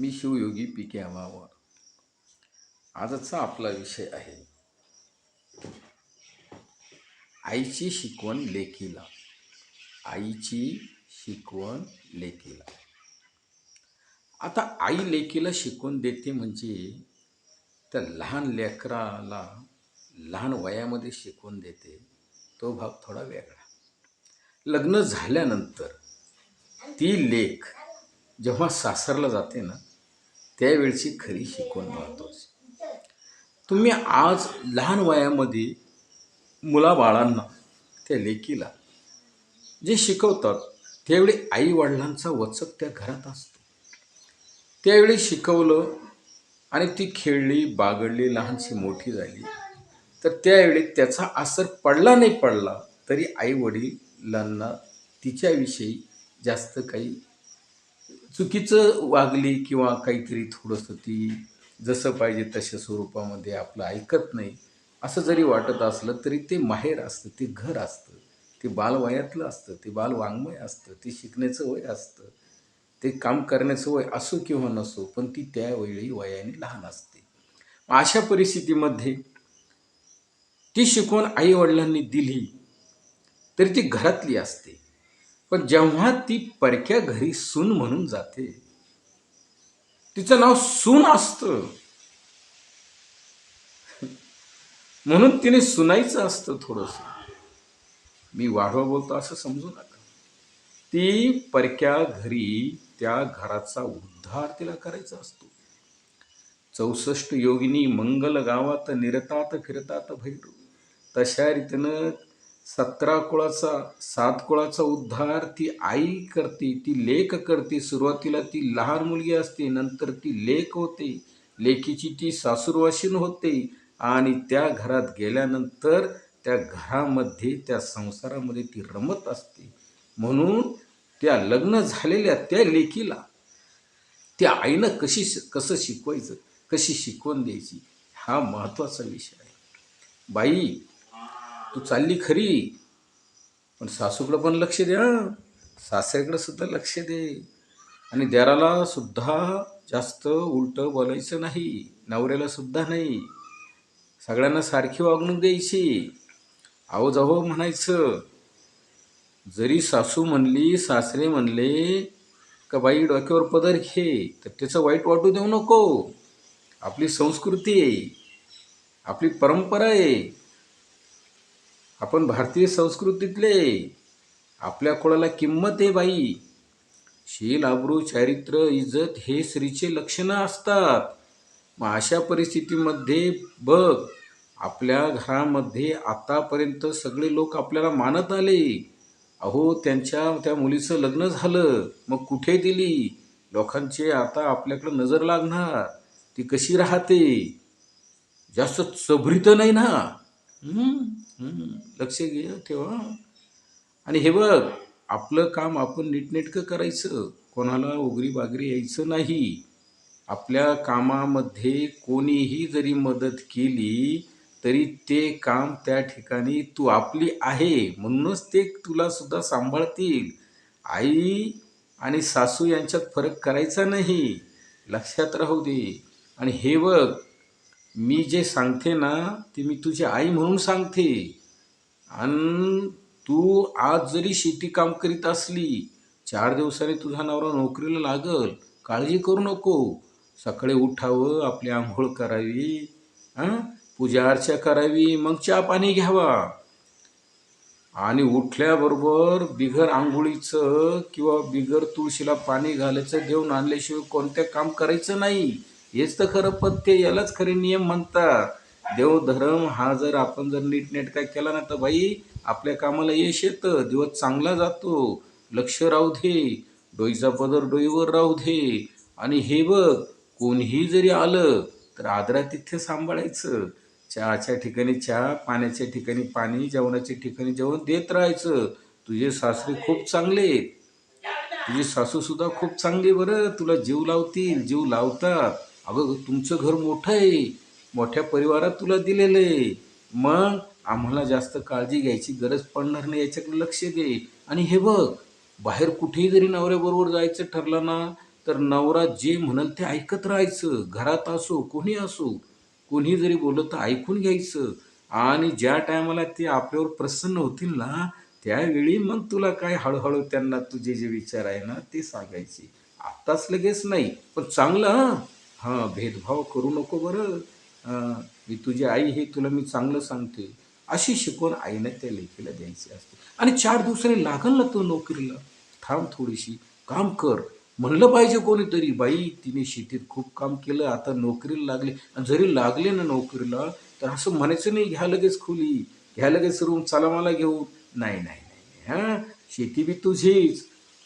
मी Shivyogi P के अमावर आजचा आपला विषय आहे आईची शिकवण लेखीला. आईची शिकवण लेखीला. आता आई लेखीला शिकवण देते म्हणजे त्या लहान लेकराला लहान वयामध्ये शिकवून देते तो भाग थोडा वेगळा. लग्न झाल्यानंतर ती लेख जेव्हा सासरला जाते ना त्यावेळची खरी शिकवण राहतोच तुम्ही आज लहान वयामध्ये मुलाबाळांना त्या लेकीला जे शिकवतात त्यावेळी आई वडिलांचा वचक त्या घरात असतो. त्यावेळी शिकवलं आणि ती खेळली बागडली लहानशी मोठी झाली तर त्यावेळी त्याचा असर पडला नाही पडला तरी आई वडिलांना तिच्याविषयी जास्त काही चुकीचं वागली किंवा काहीतरी थोडंसं ती जसं पाहिजे तशा स्वरूपामध्ये आपलं ऐकत नाही असं जरी वाटत असलं तरी ते माहेर असतं ते घर असतं ते बालवयातलं असतं ते बालवाङ्मय असतं ते शिकण्याचं वय असतं ते काम करण्याचं वय असो किंवा नसो पण ती त्यावेळी वयाने लहान असते. अशा परिस्थितीमध्ये ती शिकवण आईवडिलांनी दिली तरी ती घरातली असते. पण जेव्हा ती परक्या घरी सून म्हणून जाते तिचं नाव सून असतं. म्हणून तिने सुनायचं असतं थोडंसं. मी वाढवा बोलतो असं समजू नका. ती परक्या घरी त्या घराचा उद्धार तिला करायचा असतो. चौसष्ट योगिनी मंगल गावात निरतात फिरतात भैरू तशा रीतीनं सतरा कुळाचा सात कुळाचा उद्धार ती आई करते ती लेख करते. सुरुवातीला ती लहान मुलगी असते नंतर ती लेख होते. लेखीची ती सासूरवाशीन होते आणि त्या घरात गेल्यानंतर त्या घरामध्ये त्या संसारामध्ये ती रमत असते. म्हणून त्या लग्न झालेल्या त्या लेखीला त्या आईनं कशी कसं शिकवायचं कशी शिकवून द्यायची हा महत्त्वाचा विषय आहे. बाई तू चालली खरी. पण सासूकडं पण लक्ष द्या सासऱ्याकडं सुद्धा लक्ष दे. आणि देराला सुद्धा जास्त उलटं बोलायचं नाही नवऱ्याला सुद्धा नाही. सगळ्यांना सारखी वागणूक द्यायची. आहो जाहो म्हणायचं. जरी सासू म्हणली सासरे म्हणले का बाई डोक्यावर पदर घे तर त्याचं वाईट वाटू देऊ नको. आपली संस्कृती आहे आपली परंपरा आहे आपण भारतीय संस्कृतीतले. आपल्या कुळाला किंमत आहे बाई. शील आबरू चारित्र्य इज्जत हे स्त्रीचे लक्षणं असतात. मग अशा परिस्थितीमध्ये बघ आपल्या घरामध्ये आतापर्यंत सगळे लोक आपल्याला मानत आले. अहो त्यांच्या त्या मुलीचं लग्न झालं. मग कुठे दिली? लोकांचे आता आपल्याकडं नजर लागणार. ती कशी राहते? जास्त चभरीत नाही ना? लक्ष घे ठेवा आणि हे बघ आपलं काम आपण नीटनेटकं करायचं. कोणाला उगरी बागरी यायचं नाही. आपल्या कामामध्ये कोणीही जरी मदत केली तरी ते काम त्या ठिकाणी तू आपली आहे. म्हणूनच ते तुला सुद्धा सांभाळतील. आई आणि सासू यांच्यात फरक करायचा नाही. लक्षात राहू दे. आणि हे बघ मी जे सांगते ना ते मी तुझी आई म्हणून सांगते. आणि तू आज जरी शेती काम करीत असली चार दिवसांनी तुझा नवरा नोकरीला लागल काळजी करू नको. सकाळी उठावं आपली आंघोळ करावी हां पूजा अर्चा करावी मग चहा पाणी घ्यावा. आणि उठल्याबरोबर बिगर आंघोळीचं किंवा बिगर तुळशीला पाणी घालायचं देऊन आणल्याशिवाय कोणत्या काम करायचं नाही. हेच तर खरं पथ्य यालाच खरे नियम म्हणतात. देवधर्म हा जर आपण जर नीटनेटका केला ना तर बाई आपल्या कामाला यश येतं दिवस चांगला जातो. लक्ष राहू दे डोईचा पदर डोईवर राहू दे. आणि हे बघ कोणीही जरी आलं तर आदरा आदरातिथ्य सांभाळायचं. चहाच्या ठिकाणी चहा पाण्याच्या ठिकाणी पाणी जेवणाच्या ठिकाणी जेवण देत राहायचं. तुझे सासरे खूप चांगले आहेत. तुझी सासूसुद्धा खूप चांगली बरं. तुला जीव लावतील जीव लावतात. अगं तुमचं घर मोठं आहे. मोठ्या परिवारात तुला दिलेलं आहे. मग आम्हाला जास्त काळजी घ्यायची गरज पडणार नाही याच्याकडे लक्ष दे. आणि हे बघ बाहेर कुठेही जरी नवऱ्याबरोबर जायचं ठरलं ना तर नवरा जे म्हणाल ते ऐकत राहायचं. घरात असो कोणी असो. कोणी जरी बोललं तर ऐकून घ्यायचं. आणि ज्या टायमाला ते आपल्यावर प्रसन्न होतील ना त्यावेळी मग तुला काय हळूहळू त्यांना तुझे जे विचार आहे ना ते सांगायचे. आत्ताच लगेच नाही पण चांगलं हां? हां भेदभाव करू नको बरं. मी तुझी आई हे तुला मी चांगलं सांगते. अशी शिकवण आईनं त्या लेकीला द्यायची असते. आणि चार दिवसांनी लागल ना तो नोकरीला. थांब थोडीशी काम कर. म्हणलं पाहिजे कोणीतरी बाई तिने शेतीत खूप काम केलं आता नोकरीला लागले. आणि जरी लागले ना नोकरीला तर असं म्हणायचं नाही घ्या लगेच खोली घ्या लगेच रूम चला मला घेऊ नाही नाही नाही हां. शेती बी तुझीच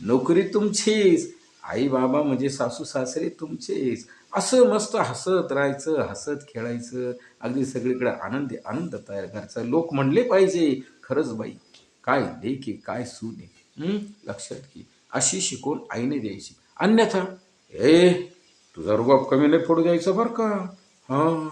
नोकरी तुमचीच. आई बाबा म्हणजे सासू सासरे तुमचेच. असं मस्त हसत राहायचं हसत खेळायचं. अगदी सगळीकडे आनंद आनंद तयार करायचा. लोक म्हणले पाहिजे खरंच बाई काय लेखे काय सुने. लक्षात घे. अशी शिकवून आईने द्यायची. अन्यथा ए तुझा रुबाब कमी नाही फोडू द्यायचा बरं का? हां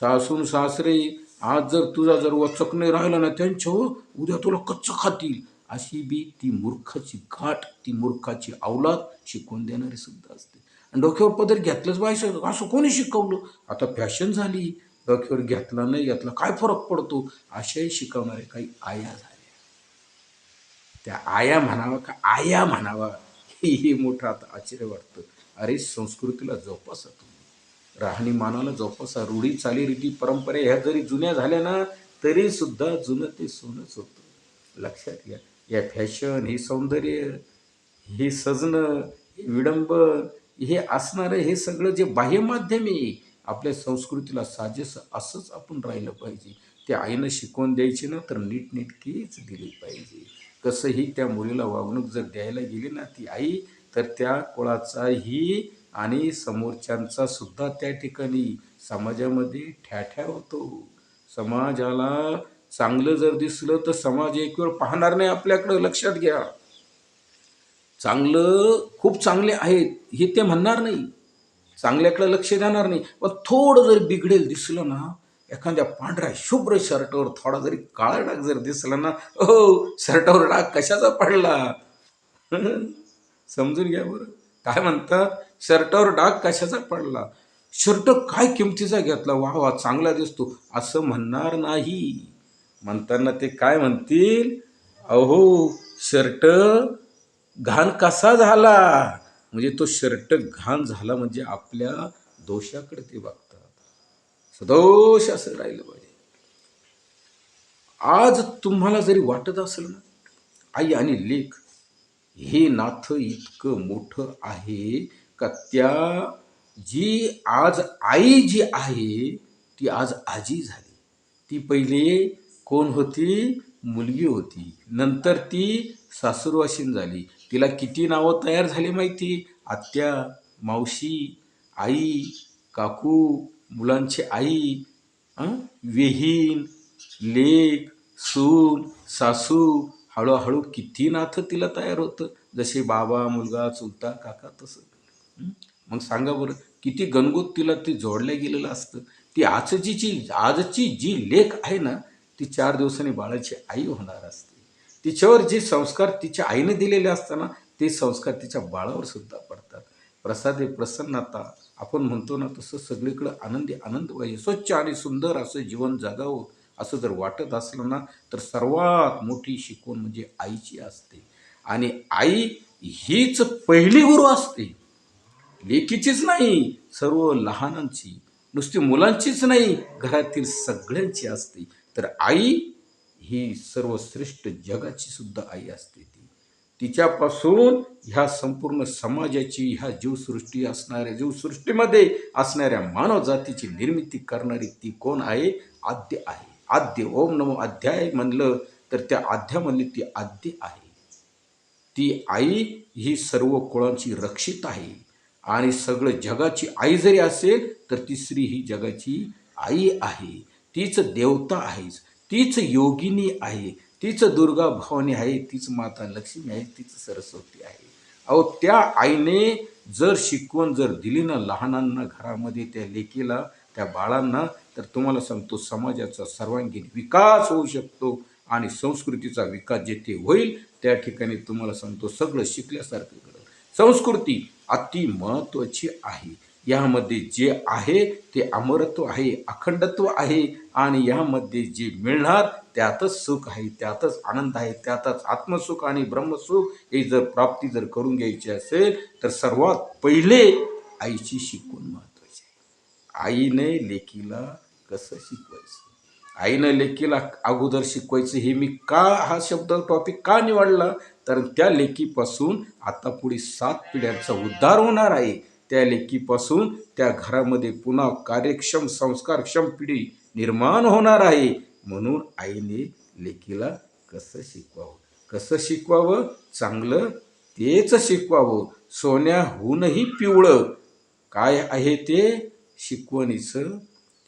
सासून सासरे आज जर तुझा जर वचक नाही राहिला ना त्यांच्या उद्या तुला कच्चं खातील. अशी बी ती मूर्खाची घाट ती मूर्खाची अवलाद शिकवून देणारी सुद्धा असते. डोक्यावर पदर घेतलंच पाहिजे असं कोणी शिकवलं? आता फॅशन झाली डोक्यावर घेतला नाही घेतला काय फरक पडतो? अशाही शिकवणारे काही आया झाल्या त्या आया म्हणावा का आया म्हणावा हे मोठं आता आश्चर्य वाटतं. अरे संस्कृतीला जोपासा तुम्ही. राहणीमानाला जोपासा. रूढी चालीरीती परंपरा ह्या जरी जुन्या झाल्या ना तरी सुद्धा जुनं ते सोनंच होतं. लक्षात घ्या. या फॅशन हे सौंदर्य हे सजणं हे विडंबन हे असणारं हे सगळं जे बाह्यमाध्यम आहे आपल्या संस्कृतीला साजेसं असंच आपण राहिलं पाहिजे. ते आईनं शिकवून द्यायची ना तर नीटनेटकीच दिली पाहिजे. कसंही त्या मुलीला वागणूक जर द्यायला गेली ना ती आई तर त्या कुळाचाही आणि समोरच्यांचा सुद्धा त्या ठिकाणी समाजामध्ये ठ्याठ्या होतो. समाजाला चांगलं जर दिसलं तर समाज एक वेळ पाहणार नाही आपल्याकडं लक्षात घ्या. चांगलं खूप चांगले आहेत हे ते म्हणणार नाही. चांगल्याकडे लक्ष देणार नाही. पण थोडं जर बिघडेल दिसलं ना एखाद्या पांढऱ्या शुभ्र शर्टावर थोडा जरी काळा डाग जर दिसला ना हो शर्टावर डाग कशाचा पडला? समजून घ्या बरं. काय म्हणतात शर्टावर डाग कशाचा पडला? शर्ट काय किमतीचा घेतला? वा वा चांगला दिसतो. असं म्हणणार नाही. म्हणताना ते काय म्हणतील? अहो शर्ट घाण कसा झाला? म्हणजे तो शर्ट घाण झाला म्हणजे आपल्या दोषाकडे ते बघतात. सदोष असं राहिलं पाहिजे. आज तुम्हाला जरी वाटत असेल ना आई आणि लेख हे नाथ इतकं मोठं आहे का त्या जी आज आई जी आहे ती आज आजी झाली. ती पहिले कोण होती? मुलगी होती. नंतर ती सासूरवाशीन झाली. तिला किती नावं तयार झाली माहिती? आत्या मावशी आई काकू मुलांची आई विहीन लेख लेक सून सासू हळूहळू किती नातं तिला तयार होतं. जसे बाबा मुलगा चुलता काका तसं. मग सांगा बरं किती गणगोत तिला ते जोडलं गेलेलं असतं. ती आजची आजची जी लेख आहे ना ती चार दिवसांनी बाळाची आई होणार असते. तिच्यावर जे संस्कार तिच्या आईने दिलेले असताना ते संस्कार तिच्या बाळावर सुद्धा पडतात. प्रसादे प्रसन्नता आपण म्हणतो ना तसं सगळीकडं आनंदी आनंद पाहिजे स्वच्छ आणि सुंदर असं जीवन जगावं असं जर वाटत असलं ना तर सर्वात मोठी शिकवण म्हणजे आईची असते. आणि आई हीच पहिली गुरु असते. लेकीचीच नाही सर्व लहानांची. नुसती मुलांचीच नाही घरातील सगळ्यांची असते. तर आई ही सर्वश्रेष्ठ जगाची सुद्धा आई असते ती. तिच्यापासून ह्या संपूर्ण समाजाची ह्या जीवसृष्टी असणाऱ्या जीवसृष्टीमध्ये असणाऱ्या मानव जातीची निर्मिती करणारी ती कोण आहे? आद्य आहे. आद्य ओम नमो अध्याय म्हणलं तर त्या आध्यामधली ती आद्य आहे. ती आई ही सर्व कुळांची रक्षित आहे. आणि सगळं जगाची आई जरी असेल तर ती स्त्री ही जगाची आई आहे. तीच देवता आहेच तीच योगिनी आहे तीच दुर्गा भवानी आहे तीच माता लक्ष्मी आहे तीच सरस्वती आहे. अहो त्या आईने जर शिकवण जर दिली ना लहानांना घरामध्ये त्या लेकीला त्या बाळांना तर तुम्हाला सांगतो समाजाचा सर्वांगीण विकास होऊ शकतो आणि संस्कृतीचा विकास जेथे होईल त्या ठिकाणी तुम्हाला सांगतो सगळं शिकल्यासारखं घडलं संस्कृती अति महत्त्वाची आहे. यामध्ये जे आहे ते अमरत्व आहे अखंडत्व आहे आणि यामध्ये जे मिळणार त्यातच सुख आहे त्यातच आनंद आहे त्यातच आत्मसुख आणि ब्रह्मसुख हे जर प्राप्ती जर करून घ्यायची असेल तर सर्वात पहिले आईची शिकवण महत्त्वाची आहे. आईने लेकीला कसं शिकवायचं? आईनं लेकीला अगोदर शिकवायचं हे मी का हा शब्द टॉपिक का निवडला? तर त्या लेकीपासून आता पुढे सात पिढ्यांचा उद्धार होणार आहे. त्या लेकीपासून त्या घरामध्ये पुन्हा कार्यक्षम संस्कारक्षम पिढी निर्माण होणार आहे. म्हणून आईने लेकीला कसं शिकवावं? कसं शिकवावं? चांगलं तेच शिकवावं. सोन्याहूनही पिवळं. काय आहे ते? शिकवणीचं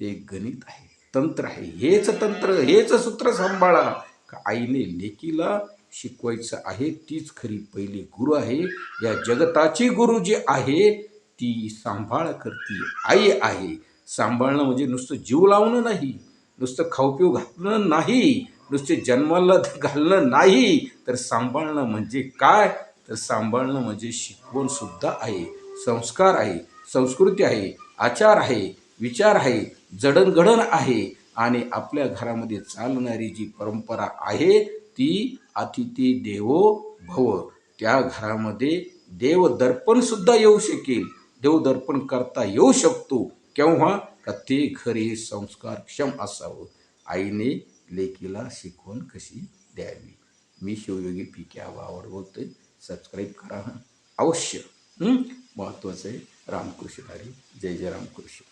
ते गणित आहे. तंत्र आहे. हेच तंत्र हेच सूत्र सांभाळा. का आईने लेकीला शिकवायचं आहे? तीच खरी पहिली गुरु आहे. या जगताची गुरु जी आहे. ती सांभाळ करते आई आहे. सांभाळणं म्हणजे नुसतं जीव लावणं नाही नुसतं खाऊपिऊ घालणं नाही नुसते जन्माला घालणं नाही. तर सांभाळणं म्हणजे काय? तर सांभाळणं म्हणजे शिकवणसुद्धा आहे संस्कार आहे संस्कृती आहे आचार आहे विचार आहे जडणघडण आहे. आणि आपल्या घरामध्ये चालणारी जी परंपरा आहे ती अतिथी देवो भव. त्या घरामध्ये देव दर्पणसुद्धा येऊ शकेल. देवदर्पण करता येऊ शकतो. केव्हा? का ते घर संस्कारक्षम असावं. आईने लेकीला शिकवण कशी द्यावी? मी शिवयोगी पी के आवावर बोलतोय. सबस्क्राईब करा अवश्य. महत्त्वाचं आहे. रामकृष्ण हरी. जय जय रामकृष्ण.